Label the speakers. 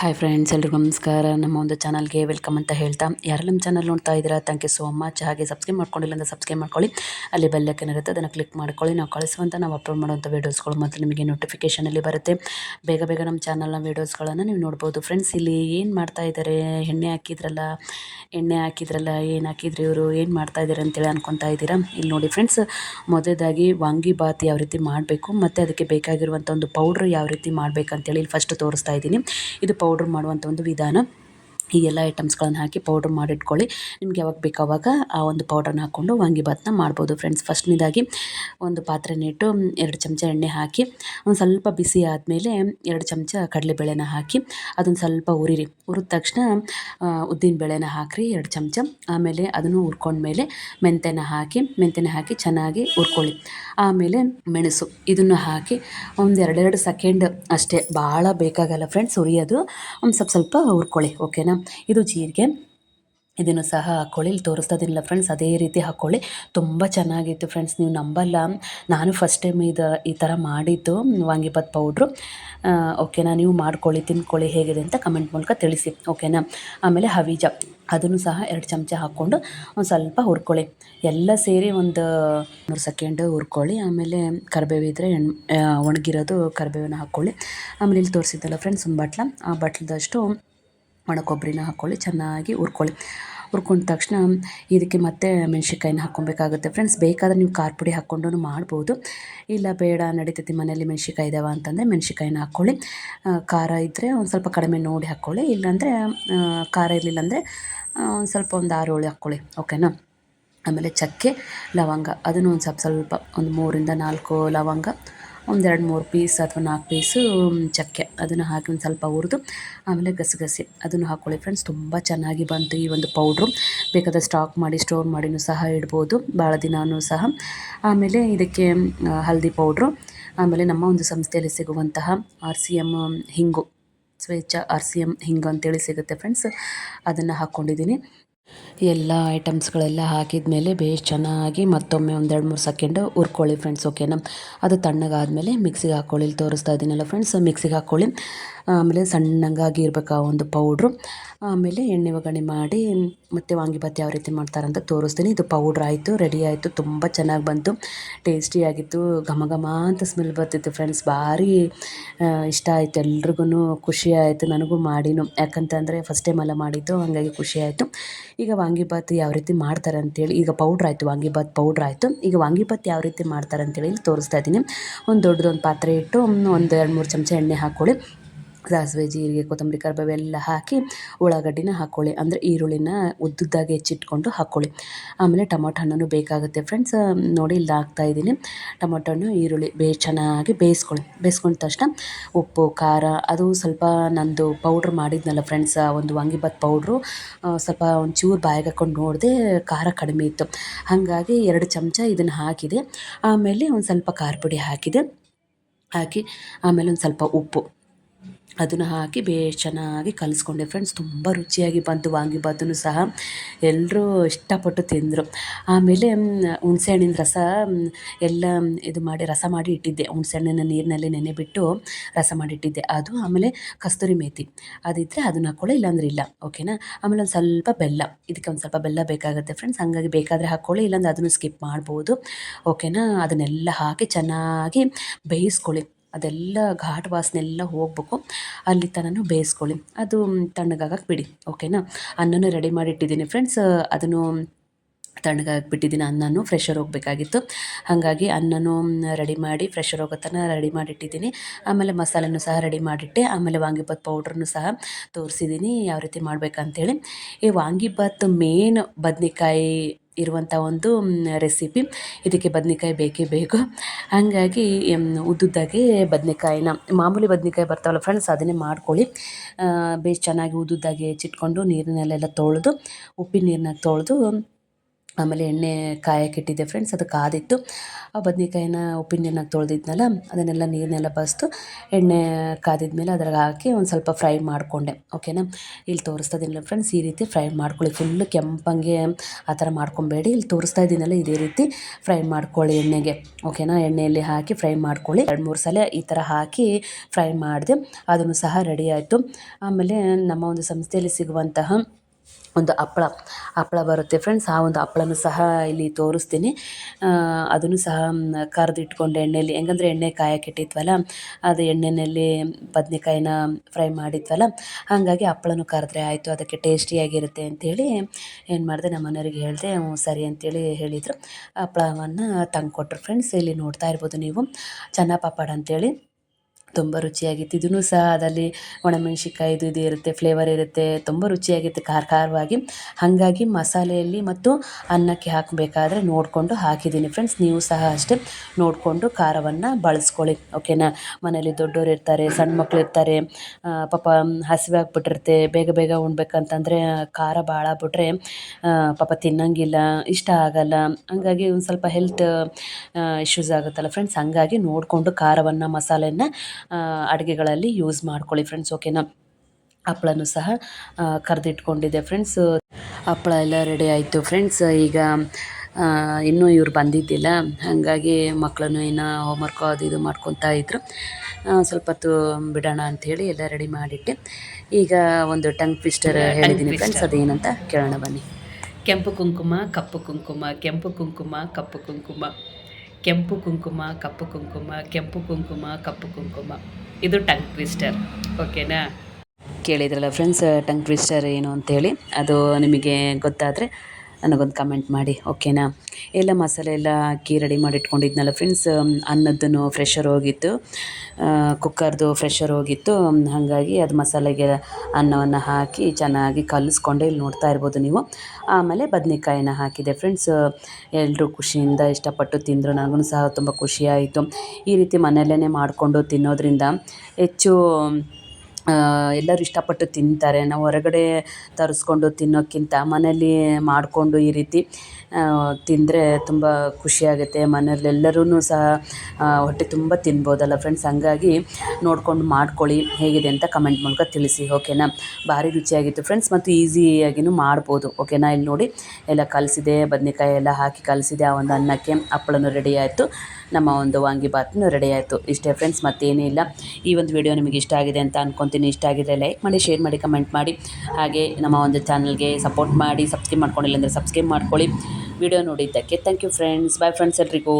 Speaker 1: Hi friends ಎಲ್ರಿಗೂ ನಮಸ್ಕಾರ. ನಮ್ಮ ಒಂದು ಚಾನಲ್ಗೆ ವೆಲ್ಕಮ್ ಅಂತ ಹೇಳ್ತಾ, ಯಾರು ನಮ್ಮ ಚಾನಲ್ ನೋಡ್ತಾ ಇದ್ದೀರಾ ಥ್ಯಾಂಕ್ ಯು ಸೋ ಮಚ್ ಹಾಗೆ ಸಬ್ಸ್ಕ್ರೈಬ್ ಮಾಡ್ಕೊಂಡಿಲ್ಲ ಅಂತ ಸಬ್ಸ್ಕ್ರೈಬ್ ಮಾಡ್ಕೊಳ್ಳಿ. ಅಲ್ಲಿ ಬೆಲ್ಲಕ್ಕೆ ಇರುತ್ತೆ, ಅದನ್ನು ಕ್ಲಿಕ್ ಮಾಡ್ಕೊಳ್ಳಿ. ನಾವು ಕಳಿಸುವಂಥ ನಾವು ಅಪ್ಲೋಡ್ ಮಾಡುವಂಥ ವೀಡಿಯೋಸ್ಗಳು ಮತ್ತು ನಿಮಗೆ ನೋಟಿಫಿಕೇಷನಲ್ಲಿ ಬರುತ್ತೆ. ಬೇಗ ಬೇಗ ನಮ್ಮ ಚಾನಲ್ನ ವೀಡಿಯೋಸ್ಗಳನ್ನು ನೀವು ನೋಡ್ಬೋದು. ಫ್ರೆಂಡ್ಸ್ ಇಲ್ಲಿ ಏನು ಮಾಡ್ತಾ ಇದ್ದಾರೆ? ಎಣ್ಣೆ ಹಾಕಿದ್ರಲ್ಲ ಎಣ್ಣೆ ಹಾಕಿದ್ರಲ್ಲ, ಏನು ಹಾಕಿದ್ರು ಇವರು? ಏನು ಮಾಡ್ತಾ ಇದ್ದಾರೆ ಅಂತೇಳಿ ಅನ್ಕೊತಾ ಇದ್ದೀರಾ? ಇಲ್ಲಿ ನೋಡಿ ಫ್ರೆಂಡ್ಸ್ ಮೊದಲೇದಾಗಿ ವಾಂಗಿಬಾತ್ ಯಾವ ರೀತಿ ಮಾಡಬೇಕು, ಮತ್ತು ಅದಕ್ಕೆ ಬೇಕಾಗಿರುವಂಥ ಒಂದು ಪೌಡ್ರ್ ಯಾವ ರೀತಿ ಮಾಡಬೇಕಂತೇಳಿ ಇಲ್ಲಿ ಫಸ್ಟ್ ತೋರಿಸ್ತಾ ಇದ್ದೀನಿ. ಇದು ಪೌಡ್ರ್ ಮಾಡುವಂಥ ಒಂದು ವಿಧಾನ. ಈ ಎಲ್ಲ ಐಟಮ್ಸ್ಗಳನ್ನು ಹಾಕಿ ಪೌಡ್ರ್ ಮಾಡಿಟ್ಕೊಳ್ಳಿ. ನಿಮ್ಗೆ ಯಾವಾಗ ಬೇಕು ಆ ಒಂದು ಪೌಡ್ರನ್ನ ಹಾಕ್ಕೊಂಡು ವಾಂಗಿಭಾತನ್ನ ಮಾಡ್ಬೋದು ಫ್ರೆಂಡ್ಸ್ ಫಸ್ಟ್ನೇದಾಗಿ ಒಂದು ಪಾತ್ರೆನ ಇಟ್ಟು ಎರಡು ಚಮಚ ಎಣ್ಣೆ ಹಾಕಿ, ಒಂದು ಸ್ವಲ್ಪ ಬಿಸಿ ಆದಮೇಲೆ ಎರಡು ಚಮಚ ಕಡಲೆಬೇಳೆನ ಹಾಕಿ, ಅದನ್ನು ಸ್ವಲ್ಪ ಉರಿರಿ. ಉರಿದ ತಕ್ಷಣ ಉದ್ದಿನ ಬೇಳೆನ ಹಾಕಿರಿ ಎರಡು ಚಮಚ. ಆಮೇಲೆ ಅದನ್ನು ಹುರ್ಕೊಂಡ್ಮೇಲೆ ಮೆಂತೆನ ಹಾಕಿ ಮೆಂತೆನ ಹಾಕಿ ಚೆನ್ನಾಗಿ ಹುರ್ಕೊಳ್ಳಿ. ಆಮೇಲೆ ಮೆಣಸು. ಇದನ್ನು ಹಾಕಿ ಒಂದು ಎರಡೆರಡು ಸೆಕೆಂಡ್ ಅಷ್ಟೇ. ಭಾಳ ಬೇಕಾಗಲ್ಲ ಫ್ರೆಂಡ್ಸ್ ಹುರಿಯೋದು. ಒಂದು ಸ್ವಲ್ಪ ಸ್ವಲ್ಪ ಹುರ್ಕೊಳ್ಳಿ ಓಕೆನಾ ಇದು ಜೀರಿಗೆ ಇದನ್ನು ಸಹ ಹಾಕ್ಕೊಳ್ಳಿ ಇಲ್ಲಿ ತೋರಿಸ್ತಾ ಫ್ರೆಂಡ್ಸ್ ಅದೇ ರೀತಿ ಹಾಕ್ಕೊಳ್ಳಿ ತುಂಬ ಚೆನ್ನಾಗಿತ್ತು ಫ್ರೆಂಡ್ಸ್ ನೀವು ನಂಬಲ್ಲ. ನಾನು ಫಸ್ಟ್ ಟೈಮ್ ಇದು, ಈ ಥರ ಮಾಡಿದ್ದು ವಾಂಗಿಪತ್ ಪೌಡ್ರು. ಓಕೆನಾ ನೀವು ಮಾಡ್ಕೊಳ್ಳಿ, ತಿನ್ಕೊಳ್ಳಿ, ಹೇಗಿದೆ ಅಂತ ಕಮೆಂಟ್ ಮೂಲಕ ತಿಳಿಸಿ ಓಕೆನಾ ಆಮೇಲೆ ಹವೀಜ. ಅದನ್ನು ಸಹ ಎರಡು ಚಮಚ ಹಾಕ್ಕೊಂಡು ಒಂದು ಸ್ವಲ್ಪ ಹುರ್ಕೊಳ್ಳಿ. ಎಲ್ಲ ಸೇರಿ ಒಂದು ಮೂರು ಸೆಕೆಂಡ್ ಹುರ್ಕೊಳ್ಳಿ. ಆಮೇಲೆ ಕರಿಬೇವು ಇದ್ದರೆ ಎಣ್ಣೆ ಒಣಗಿರೋದು ಕರಿಬೇವನ್ನ ಹಾಕ್ಕೊಳ್ಳಿ. ಆಮೇಲೆ ಇಲ್ಲಿ ತೋರಿಸಿದ್ದಲ್ಲ ಫ್ರೆಂಡ್ಸ್ ಒಂದು ಬಟ್ಲ. ಆ ಬಟ್ಲದಷ್ಟು ಒಣ ಕೊಬ್ಬರಿನ ಹಾಕ್ಕೊಳ್ಳಿ ಚೆನ್ನಾಗಿ ಹುರ್ಕೊಳ್ಳಿ. ಹುರ್ಕೊಂಡ ತಕ್ಷಣ ಇದಕ್ಕೆ ಮತ್ತೆ ಮೆಣ್ಸಿನ್ಕಾಯಿನ ಹಾಕ್ಕೊಬೇಕಾಗುತ್ತೆ ಫ್ರೆಂಡ್ಸ್ ಬೇಕಾದರೆ ನೀವು ಖಾರ ಪುಡಿ ಹಾಕ್ಕೊಂಡು ಮಾಡ್ಬೋದು. ಇಲ್ಲ ಬೇಡ, ನಡೀತೈತಿ ಮನೇಲಿ ಮೆಣ್ಸಿನ್ಕಾಯಿ ಇದಾವೆ ಅಂತಂದರೆ ಮೆಣ್ಸಿನ್ಕಾಯಿನ ಹಾಕ್ಕೊಳ್ಳಿ ಖಾರ ಇದ್ದರೆ ಒಂದು ಸ್ವಲ್ಪ ಕಡಿಮೆ ನೋಡಿ ಹಾಕ್ಕೊಳ್ಳಿ ಇಲ್ಲಾಂದರೆ ಖಾರ ಇರಲಿಲ್ಲ ಅಂದರೆ ಒಂದು ಸ್ವಲ್ಪ ಒಂದು ಆರು ಏಳು ಹಾಕ್ಕೊಳ್ಳಿ ಓಕೆನಾ ಆಮೇಲೆ ಚಕ್ಕೆ, ಲವಂಗ. ಅದನ್ನು ಒಂದು ಸ್ವಲ್ಪ ಸ್ವಲ್ಪ, ಒಂದು ಮೂರಿಂದ ನಾಲ್ಕು ಲವಂಗ ಒಂದು ಎರಡು ಮೂರು ಪೀಸ್ ಅಥವಾ ನಾಲ್ಕು ಪೀಸು ಚಕ್ಕೆ. ಅದನ್ನು ಹಾಕಿ ಒಂದು ಸ್ವಲ್ಪ ಹುರಿದು, ಆಮೇಲೆ ಗಸಗಸೆ. ಅದನ್ನು ಹಾಕ್ಕೊಳ್ಳಿ ಫ್ರೆಂಡ್ಸ್. ತುಂಬ ಚೆನ್ನಾಗಿ ಬಂತು ಈ ಒಂದು ಪೌಡ್ರು. ಬೇಕಾದ ಸ್ಟಾಕ್ ಮಾಡಿ, ಸ್ಟೋರ್ ಮಾಡಿನೂ ಸಹ ಇಡ್ಬೋದು. ಭಾಳ ದಿನವೂ ಸಹ. ಆಮೇಲೆ ಇದಕ್ಕೆ ಹಲ್ದಿ ಪೌಡ್ರು. ಆಮೇಲೆ ನಮ್ಮ ಒಂದು ಸಂಸ್ಥೆಯಲ್ಲಿ ಸಿಗುವಂತಹ ಆರ್ ಸಿ ಎಂ ಹಿಂಗು, ಸ್ವೇಚ್ಛ ಆರ್ ಸಿ ಎಂ ಹಿಂಗು ಅಂತೇಳಿ ಸಿಗುತ್ತೆ ಫ್ರೆಂಡ್ಸ್. ಅದನ್ನು ಹಾಕ್ಕೊಂಡಿದ್ದೀನಿ. ಎಲ್ಲ ಐಟಮ್ಸ್ಗಳೆಲ್ಲ ಹಾಕಿದ ಮೇಲೆ ಬೇಸ್ ಚೆನ್ನಾಗಿ ಮತ್ತೊಮ್ಮೆ ಒಂದೆರಡು ಮೂರು ಸೆಕೆಂಡು ಹುರ್ಕೊಳ್ಳಿ ಫ್ರೆಂಡ್ಸ್ ಓಕೆನಾ ಅದು ತಣ್ಣಗಾದಮೇಲೆ ಮಿಕ್ಸಿಗೆ ಹಾಕ್ಕೊಳ್ಳಿ ತೋರಿಸ್ತಾ ಇದ್ದೀನಲ್ಲ ಫ್ರೆಂಡ್ಸ್ ಮಿಕ್ಸಿಗೆ ಹಾಕ್ಕೊಳ್ಳಿ ಆಮೇಲೆ ಸಣ್ಣಗಾಗಿ ಇರಬೇಕು ಆ ಒಂದು ಪೌಡ್ರು ಆಮೇಲೆ ಎಣ್ಣೆ ಒಗ್ಗರಣೆ ಮಾಡಿ ಮತ್ತು ವಾಂಗಿಬಾತ್ ಯಾವ ರೀತಿ ಮಾಡ್ತಾರಂತ ತೋರಿಸ್ತೀನಿ. ಇದು ಪೌಡ್ರ್ ಆಯಿತು ರೆಡಿ ಆಯಿತು, ತುಂಬ ಚೆನ್ನಾಗಿ ಬಂತು. ಟೇಸ್ಟಿಯಾಗಿತ್ತು ಘಮ ಘಮ ಅಂತ ಸ್ಮೆಲ್ ಬರ್ತಿತ್ತು ಫ್ರೆಂಡ್ಸ್ ಭಾರಿ ಇಷ್ಟ ಆಯಿತು. ಎಲ್ರಿಗೂ ಖುಷಿ ಆಯಿತು, ನನಗೂ ಮಾಡಿನು. ಯಾಕಂತಂದರೆ ಫಸ್ಟ್ ಟೈಮ್ ಎಲ್ಲ ಮಾಡಿದ್ದು, ಹಾಗಾಗಿ ಖುಷಿ ಆಯಿತು. ಈಗ ವಾಂಗಿಬಾತ್ ಯಾವ ರೀತಿ ಮಾಡ್ತಾರೆ ಅಂತೇಳಿ, ಈಗ ಪೌಡ್ರ್ ಆಯಿತು ವಾಂಗಿಬಾತ್ ಪೌಡ್ರ್ ಆಯಿತು. ಈಗ ವಾಂಗಿಬಾತ್ ಯಾವ ರೀತಿ ಮಾಡ್ತಾರೆ ಅಂತೇಳಿ ಇಲ್ಲಿ ತೋರಿಸ್ತಾ ಇದ್ದೀನಿ. ಒಂದು ದೊಡ್ಡದೊಂದು ಪಾತ್ರೆ ಇಟ್ಟು, ಒಂದು ಎರಡು, ಮೂರು ಚಮಚ ಎಣ್ಣೆ ಹಾಕ್ಕೊಳ್ಳಿ ಸಾಸಿವೆ ಜೀರಿಗೆ, ಕೊತ್ತಂಬರಿ, ಕರಿಬೇವು ಎಲ್ಲ ಹಾಕಿ ಉಳ್ಳಾಗಡ್ಡಿನ ಹಾಕ್ಕೊಳ್ಳಿ ಅಂದರೆ ಈರುಳ್ಳಿನ ಉದ್ದುದ್ದಾಗಿ ಹೆಚ್ಚಿಟ್ಕೊಂಡು ಹಾಕ್ಕೊಳ್ಳಿ ಆಮೇಲೆ ಟೊಮೊಟೊ ಹಣ್ಣನ್ನು ಬೇಕಾಗುತ್ತೆ ಫ್ರೆಂಡ್ಸ್ ನೋಡಿ, ಇಲ್ಲಿ ಹಾಕ್ತಾ ಇದ್ದೀನಿ. ಟೊಮೊಟೊ ಹಣ್ಣು, ಈರುಳ್ಳಿ ಬೇ, ಚೆನ್ನಾಗಿ ಬೇಯಿಸ್ಕೊಳ್ಳಿ. ಬೇಯಿಸ್ಕೊಂಡ ತಕ್ಷಣ ಉಪ್ಪು, ಖಾರ, ಅದು ಸ್ವಲ್ಪ ನಂದು ಪೌಡ್ರ್ ಮಾಡಿದ್ನಲ್ಲ ಫ್ರೆಂಡ್ಸ್ ಒಂದು ವಾಂಗಿಬಾತ್ ಪೌಡ್ರು ಸ್ವಲ್ಪ ಒಂಚೂರು ಬಾಯಿಗೆ ಹಾಕ್ಕೊಂಡು ನೋಡಿದೆ ಖಾರ ಕಡಿಮೆ ಇತ್ತು. ಹಾಗಾಗಿ ಎರಡು ಚಮಚ ಇದನ್ನು ಹಾಕಿದೆ. ಆಮೇಲೆ ಒಂದು ಸ್ವಲ್ಪ ಖಾರ ಪುಡಿ ಹಾಕಿದೆ. ಹಾಕಿ ಆಮೇಲೆ ಒಂದು ಸ್ವಲ್ಪ ಉಪ್ಪು. ಅದನ್ನು ಹಾಕಿ ಬೇ, ಚೆನ್ನಾಗಿ ಕಲಿಸ್ಕೊಂಡೆ ಫ್ರೆಂಡ್ಸ್ ತುಂಬ ರುಚಿಯಾಗಿ ಬಂತು ವಾಂಗಿಬಾತೂ ಸಹ. ಎಲ್ಲರೂ ಇಷ್ಟಪಟ್ಟು ತಿಂದರು. ಆಮೇಲೆ ಹುಣ್ಸೆ ಹಣ್ಣಿನ ರಸ ಎಲ್ಲ ಇದು ಮಾಡಿ ರಸ ಮಾಡಿ ಇಟ್ಟಿದ್ದೆ. ಹುಣ್ಸೆ ಹಣ್ಣಿನ ನೀರಿನಲ್ಲಿ ನೆನೆ ಬಿಟ್ಟು ರಸ ಮಾಡಿ ಇಟ್ಟಿದ್ದೆ. ಅದು ಆಮೇಲೆ ಕಸ್ತೂರಿ ಮೇಥಿ ಅದಿದ್ದರೆ ಅದನ್ನ ಹಾಕ್ಕೊಳ್ಳಿ ಇಲ್ಲಾಂದ್ರೆ ಇಲ್ಲ. ಓಕೆನಾ ಆಮೇಲೆ ಒಂದು ಸ್ವಲ್ಪ ಬೆಲ್ಲ. ಇದಕ್ಕೆ ಒಂದು ಸ್ವಲ್ಪ ಬೆಲ್ಲ ಬೇಕಾಗುತ್ತೆ ಫ್ರೆಂಡ್ಸ್ ಹಾಗಾಗಿ ಬೇಕಾದರೆ ಹಾಕ್ಕೊಳ್ಳಿ ಇಲ್ಲಾಂದ್ರೆ ಅದನ್ನು ಸ್ಕಿಪ್ ಮಾಡ್ಬೋದು. ಓಕೆನಾ ಅದನ್ನೆಲ್ಲ ಹಾಕಿ ಚೆನ್ನಾಗಿ ಬೇಯಿಸ್ಕೊಳ್ಳಿ. ಅದೆಲ್ಲ ಘಾಟ್ ವಾಸನೆ ಎಲ್ಲ ಹೋಗ್ಬೇಕು. ಅಲ್ಲಿ ತನನು ಬೇಯಿಸ್ಕೊಳ್ಳಿ. ಅದು ತಣ್ಣಗಾಗಕ್ಕೆ ಬಿಡಿ, ಓಕೆನಾ? ಅನ್ನನೂ ರೆಡಿ ಮಾಡಿ ಇಟ್ಟಿದ್ದೀನಿ ಫ್ರೆಂಡ್ಸ್ ಅದನ್ನು ತಣ್ಣಗಾಗಿಬಿಟ್ಟಿದ್ದೀನಿ ಅನ್ನನೂ ಫ್ರೆಶರ್ ಹೋಗಬೇಕಾಗಿತ್ತು. ಹಾಗಾಗಿ ಅನ್ನನೂ ರೆಡಿ ಮಾಡಿ ಫ್ರೆಶರ್ ಹೋಗೋ ತನಕ ರೆಡಿ ಮಾಡಿಟ್ಟಿದ್ದೀನಿ. ಆಮೇಲೆ ಮಸಾಲೆನೂ ಸಹ ರೆಡಿ ಮಾಡಿಟ್ಟೆ. ಆಮೇಲೆ ವಾಂಗಿಬಾತ್ ಪೌಡ್ರನ್ನು ಸಹ ತೋರಿಸಿದ್ದೀನಿ. ಯಾವ ರೀತಿ ಮಾಡಬೇಕಂತೇಳಿ. ಈ ವಾಂಗಿಬಾತ್ ಮೇನ್ ಬದ್ನೆಕಾಯಿ ಇರುವಂಥ ಒಂದು ರೆಸಿಪಿ ಇದಕ್ಕೆ ಬದ್ನೆಕಾಯಿ ಬೇಕೇ ಬೇಕು. ಹಾಗಾಗಿ ಉದ್ದುದ್ದಾಗಿ ಬದನೇಕಾಯಿನ, ಮಾಮೂಲಿ ಬದ್ನೆಕಾಯಿ ಬರ್ತಾವಲ್ಲ ಫ್ರೆಂಡ್ಸ್ ಅದನ್ನೇ ಮಾಡ್ಕೊಳ್ಳಿ. ಬೇಸ್ ಚೆನ್ನಾಗಿ ಉದ್ದುದ್ದಾಗಿ ಹೆಚ್ಚಿಟ್ಕೊಂಡು ನೀರಿನಲ್ಲೆಲ್ಲ ತೊಳೆದು, ಉಪ್ಪಿನ ನೀರನ್ನ ತೊಳೆದು ಆಮೇಲೆ ಎಣ್ಣೆ ಕಾಯಕ್ಕಿಟ್ಟಿದ್ದೆ ಫ್ರೆಂಡ್ಸ್ ಅದು ಕಾದಿತ್ತು. ಆ ಬದ್ನೆಕಾಯಿನ ಉಪ್ಪಿನ ತೊಳೆದಿದ್ನಲ್ಲ, ಅದನ್ನೆಲ್ಲ ನೀರನ್ನೆಲ್ಲ ಬಸಿದು ಎಣ್ಣೆ ಕಾದಿದ ಮೇಲೆ ಅದ್ರಾಗ ಹಾಕಿ ಒಂದು ಸ್ವಲ್ಪ ಫ್ರೈ ಮಾಡಿಕೊಂಡೆ ಓಕೆನಾ ಇಲ್ಲಿ ತೋರಿಸ್ತಾ ಇದ್ದೀನಲ್ಲ ಫ್ರೆಂಡ್ಸ್ ಈ ರೀತಿ ಫ್ರೈ ಮಾಡ್ಕೊಳ್ಳಿ ಫುಲ್ಲು ಕೆಂಪಂಗೆ ಆ ಥರ ಮಾಡ್ಕೊಬೇಡಿ. ಇಲ್ಲಿ ತೋರಿಸ್ತಾ ಇದ್ದೀನಲ್ಲ ಇದೇ ರೀತಿ ಫ್ರೈ ಮಾಡ್ಕೊಳ್ಳಿ ಎಣ್ಣೆಗೆ ಓಕೆನಾ ಎಣ್ಣೆಯಲ್ಲಿ ಹಾಕಿ ಫ್ರೈ ಮಾಡ್ಕೊಳ್ಳಿ. ಎರಡು ಮೂರು ಸಲ ಈ ಥರ ಹಾಕಿ ಫ್ರೈ ಮಾಡಿದೆ, ಅದನ್ನು ಸಹ ರೆಡಿ ಆಯಿತು. ಆಮೇಲೆ ನಮ್ಮ ಒಂದು ಸಂಸ್ಥೆಯಲ್ಲಿ ಸಿಗುವಂತಹ ಒಂದು ಹಪ್ಳ ಹಪ್ಳ ಬರುತ್ತೆ ಫ್ರೆಂಡ್ಸ್ ಆ ಒಂದು ಹಪ್ಳನೂ ಸಹ ಇಲ್ಲಿ ತೋರಿಸ್ತೀನಿ. ಅದನ್ನು ಸಹ ಕರೆದಿಟ್ಕೊಂಡು ಎಣ್ಣೆಯಲ್ಲಿ, ಹೆಂಗಂದ್ರೆ ಎಣ್ಣೆ ಕಾಯಕ್ಕಿಟ್ಟಿದ್ವಲ್ಲ ಅದು ಎಣ್ಣೆಯಲ್ಲಿ ಬದನೆಕಾಯಿನ ಫ್ರೈ ಮಾಡಿದ್ವಲ್ಲ, ಹಾಗಾಗಿ ಹಪ್ಳನೂ ಕರೆದ್ರೆ ಆಯಿತು, ಅದಕ್ಕೆ ಟೇಸ್ಟಿಯಾಗಿರುತ್ತೆ ಅಂಥೇಳಿ ಏನು ಮಾಡಿದೆ, ನಮ್ಮ ಮನೆಯವ್ರಿಗೆ ಹೇಳಿದೆ ಸರಿ ಅಂತೇಳಿ ಹೇಳಿದರು. ಹಪ್ಳವನ್ನು ತಂದು ಕೊಟ್ಟರು ಫ್ರೆಂಡ್ಸ್ ಇಲ್ಲಿ ನೋಡ್ತಾ ಇರ್ಬೋದು ನೀವು. ಚೆನ್ನ ಪಾಪಡ್ ಅಂತೇಳಿ. ತುಂಬ ರುಚಿಯಾಗಿತ್ತು. ಇದೂ ಸಹ ಅದರಲ್ಲಿ ಒಣಮೆಣ್ಸಿನ್ಕಾಯಿದು ಇದು ಇರುತ್ತೆ ಫ್ಲೇವರ್ ಇರುತ್ತೆ, ತುಂಬ ರುಚಿಯಾಗಿತ್ತು ಖಾರ ಖಾರವಾಗಿ. ಹಾಗಾಗಿ ಮಸಾಲೆಯಲ್ಲಿ ಮತ್ತು ಅನ್ನಕ್ಕೆ ಹಾಕಬೇಕಾದ್ರೆ ನೋಡಿಕೊಂಡು ಹಾಕಿದ್ದೀನಿ ಫ್ರೆಂಡ್ಸ್ ನೀವು ಸಹ ಅಷ್ಟೇ ನೋಡಿಕೊಂಡು ಖಾರವನ್ನು ಬಳಸ್ಕೊಳ್ಳಿ ಓಕೆನಾ ಮನೇಲಿ ದೊಡ್ಡೋರು ಇರ್ತಾರೆ, ಸಣ್ಣ ಮಕ್ಳು ಇರ್ತಾರೆ ಪಾಪ ಹಸಿವೆ ಆಗ್ಬಿಟ್ಟಿರುತ್ತೆ, ಬೇಗ ಬೇಗ ಉಣ್ಬೇಕಂತಂದರೆ ಖಾರ ಭಾಳ ಬಿಟ್ರೆ ಪಾಪ ತಿನ್ನಂಗಿಲ್ಲ, ಇಷ್ಟ ಆಗಲ್ಲ. ಹಾಗಾಗಿ ಒಂದು ಸ್ವಲ್ಪ ಹೆಲ್ತ್ ಇಶ್ಯೂಸ್ ಆಗುತ್ತಲ್ಲ ಫ್ರೆಂಡ್ಸ್ ಹಾಗಾಗಿ ನೋಡಿಕೊಂಡು ಖಾರವನ್ನು ಮಸಾಲೆನ ಅಡುಗೆಗಳಲ್ಲಿ ಯೂಸ್ ಮಾಡ್ಕೊಳ್ಳಿ ಫ್ರೆಂಡ್ಸ್ ಓಕೆನಾ ಹಪ್ಳನೂ ಸಹ ಕರೆದಿಟ್ಕೊಂಡಿದ್ದೆ ಫ್ರೆಂಡ್ಸ್ ಹಪ್ಪಳ ಎಲ್ಲ ರೆಡಿ ಆಯಿತು ಫ್ರೆಂಡ್ಸ್ ಈಗ ಇನ್ನೂ ಇವ್ರು ಬಂದಿದ್ದಿಲ್ಲ. ಹಾಗಾಗಿ ಮಕ್ಕಳನ್ನು ಇನ್ನು ಹೋಮ್ವರ್ಕ್ ಅದು ಇದು ಮಾಡ್ಕೊತಾ ಇದ್ರು. ಸ್ವಲ್ಪ ಹೊತ್ತು ಬಿಡೋಣ ಅಂಥೇಳಿ ಎಲ್ಲ ರೆಡಿ ಮಾಡಿಟ್ಟೆ. ಈಗ ಒಂದು ಟಂಗ್ ಪಿಸ್ಟರ್ ಹೇಳಿದ್ದೀನಿ ಫ್ರೆಂಡ್ಸ್ ಅದೇನಂತ ಕೇಳೋಣ ಬನ್ನಿ.
Speaker 2: ಕೆಂಪು ಕುಂಕುಮ ಕಪ್ಪು ಕುಂಕುಮ ಕೆಂಪು ಕುಂಕುಮ ಕಪ್ಪು ಕುಂಕುಮ. ಕೆಂಪು ಕುಂಕುಮ, ಕಪ್ಪು ಕುಂಕುಮ, ಕೆಂಪು ಕುಂಕುಮ, ಕಪ್ಪು ಕುಂಕುಮ. ಇದು ಟಂಗ್ ಟ್ವಿಸ್ಟರ್, ಓಕೆನಾ?
Speaker 1: ಕೇಳಿದ್ರಲ್ಲ ಫ್ರೆಂಡ್ಸ್, ಟಂಗ್ ಟ್ವಿಸ್ಟರ್ ಏನು ಅಂತೇಳಿ, ಅದು ನಿಮಗೆ ಗೊತ್ತಾದರೆ ನನಗೊಂದು ಕಮೆಂಟ್ ಮಾಡಿ ಓಕೆನಾ ಎಲ್ಲ ಮಸಾಲೆ ಎಲ್ಲ ಹಾಕಿ ರೆಡಿ ಮಾಡಿ ಇಟ್ಕೊಂಡಿದ್ನಲ್ಲ ಫ್ರೆಂಡ್ಸ್ ಅನ್ನದ್ದು ಫ್ರೆಶರ್ ಹೋಗಿತ್ತು ಕುಕ್ಕರ್ದು ಫ್ರೆಶರ್ ಹೋಗಿತ್ತು ಹಾಗಾಗಿ ಅದು ಮಸಾಲೆಗೆ ಅನ್ನವನ್ನು ಹಾಕಿ ಚೆನ್ನಾಗಿ ಕಲಿಸ್ಕೊಂಡೆ ಇಲ್ಲಿ ನೋಡ್ತಾ ಇರ್ಬೋದು ನೀವು. ಆಮೇಲೆ ಬದನೆಕಾಯಿನ ಹಾಕಿದೆ ಫ್ರೆಂಡ್ಸ್ ಎಲ್ಲರೂ ಖುಷಿಯಿಂದ ಇಷ್ಟಪಟ್ಟು ತಿಂದರು, ನನಗೂ ಸಹ ತುಂಬ ಖುಷಿಯಾಯಿತು ಈ ರೀತಿ ಮನೆಯಲ್ಲೇ ಮಾಡಿಕೊಂಡು ತಿನ್ನೋದ್ರಿಂದ ಹೆಚ್ಚು ಎಲ್ಲರೂ ಇಷ್ಟಪಟ್ಟು ತಿಂತಾರೆ. ನಾವು ಹೊರಗಡೆ ತರಿಸ್ಕೊಂಡು ತಿನ್ನೋಕ್ಕಿಂತ ಮನೇಲಿ ಮಾಡಿಕೊಂಡು ಈ ರೀತಿ ತಿಂದರೆ ತುಂಬ ಖುಷಿಯಾಗುತ್ತೆ ಮನೇಲಿ ಎಲ್ಲರೂ ಸಹ ಹೊಟ್ಟೆ ತುಂಬ ತಿನ್ಬೋದಲ್ಲ ಫ್ರೆಂಡ್ಸ್ ಹಂಗಾಗಿ ನೋಡ್ಕೊಂಡು ಮಾಡ್ಕೊಳ್ಳಿ. ಹೇಗಿದೆ ಅಂತ ಕಮೆಂಟ್ ಮೂಲಕ ತಿಳಿಸಿ ಓಕೆನಾ ಭಾರಿ ರುಚಿಯಾಗಿತ್ತು ಫ್ರೆಂಡ್ಸ್ ಮತ್ತು ಈಸಿಯಾಗಿಯೂ ಮಾಡ್ಬೋದು ಓಕೆನಾ ಇಲ್ಲಿ ನೋಡಿ, ಎಲ್ಲ ಕಲಸಿದೆ, ಬದನೆಕಾಯಿ ಎಲ್ಲ ಹಾಕಿ ಕಲಸಿದೆ ಆ ಒಂದು ಅನ್ನಕ್ಕೆ. ಹಪ್ಪಳನು ರೆಡಿ ಆಯಿತು. ನಮ್ಮ ಒಂದು ವಾಂಗಿಬಾತ್ನು ರೆಡಿ ಆಯಿತು. ಇಷ್ಟೇ ಫ್ರೆಂಡ್ಸ್ ಮತ್ತೇನೂ ಇಲ್ಲ. ಈ ಒಂದು ವಿಡಿಯೋ ನಿಮಗೆ ಇಷ್ಟ ಆಗಿದೆ ಅಂತ ಅನ್ಕೊತೀನಿ ಇಷ್ಟ ಆಗಿದ್ರೆ ಲೈಕ್ ಮಾಡಿ ಶೇರ್ ಮಾಡಿ ಕಮೆಂಟ್ ಮಾಡಿ. ಹಾಗೆ ನಮ್ಮ ಒಂದು ಚಾನಲ್ಗೆ ಸಪೋರ್ಟ್ ಮಾಡಿ ಸಬ್ಸ್ಕ್ರೈಬ್ ಮಾಡ್ಕೊಂಡಿಲ್ಲ ಅಂದರೆ ಸಬ್ಸ್ಕ್ರೈಬ್ ಮಾಡ್ಕೊಳ್ಳಿ. ವಿಡಿಯೋ ನೋಡಿದ್ದಕ್ಕೆ thank you friends bye friends ಎಲ್ರಿಗೂ.